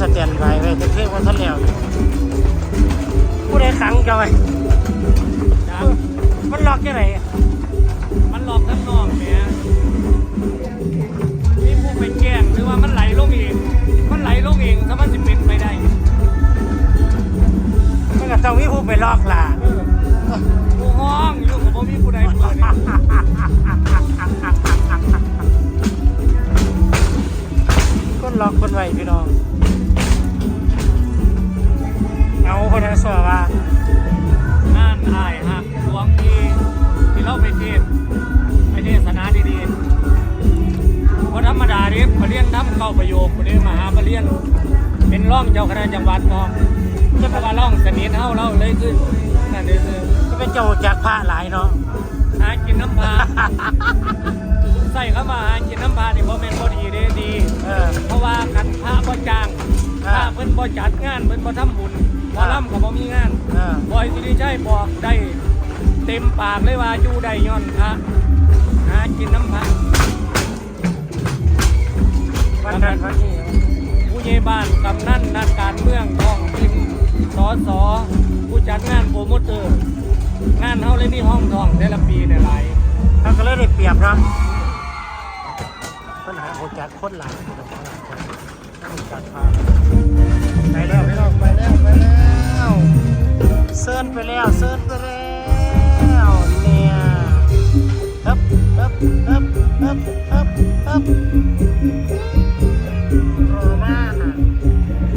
สแตนไว้ไว้แต่เพลงว่าท่านแล้วอยู่ผู้ใดขังจะไว้จ้ะมันล็อกยังไงมันหลอกทั้งนอกเนี่ยมีผู้ไปแกล้งหรือว่ามันไหลลงเอง มันไหลลงเองถ้ามันสิเป็นไปได้มันก็ต้องมีผู้ไปล็อกล่ะผู้ห้องอยู่กับบ่มีผู้ใดเปิด ล็อกคนไว้พี่น้อง เอาคนนั้นสวว่างานอายหักหลวงที่ที่เราไปเทศน์ไปเทศนาดีๆเพราะธรรมดาเนี่ยมาเรียนทำเข้าประโยคมาเรียนมหามาเรียน เป็นร่องเจ้าคณะจังหวัดพร้อมจะเป็นว่าร่องสนิทเท่าเราเลยขึ้นนั่นเด้อจะเป็นเจ้าจากพระหลายเนาะหากินน้ำพาใส่เข้ามาหากินน้ำพานี่บ่แม่นบ่ดีเด้ดีเอ บ่จัดงานเพิ่นบ่ทำบุญบ่ล่ำก็บ่มีงานเออบอยสิริชัยบอกได้เต็มปากเลยว่าอยู่ได้ย้อนพระหากินน้ำพระ วันนั้นวันนี้ผู้ใหญ่บ้านกำนันนักการเมืองท้องถิ่นสสผู้จัดงานโปรโมเตอร์งานเฮาเลยมีห้องทองแต่ละปีเนี่ยหลายเขาก็เลยได้เปรียบครับปัญหาโหจากคนหลายพี่น้องต้องจัดพา ไปแล้วไปแล้วไปแล้วไปแล้วเซิร์นไปแล้วเซิร์นไปแล้วเนี่ยฮึบฮึบฮึบฮึบฮึบฮึบ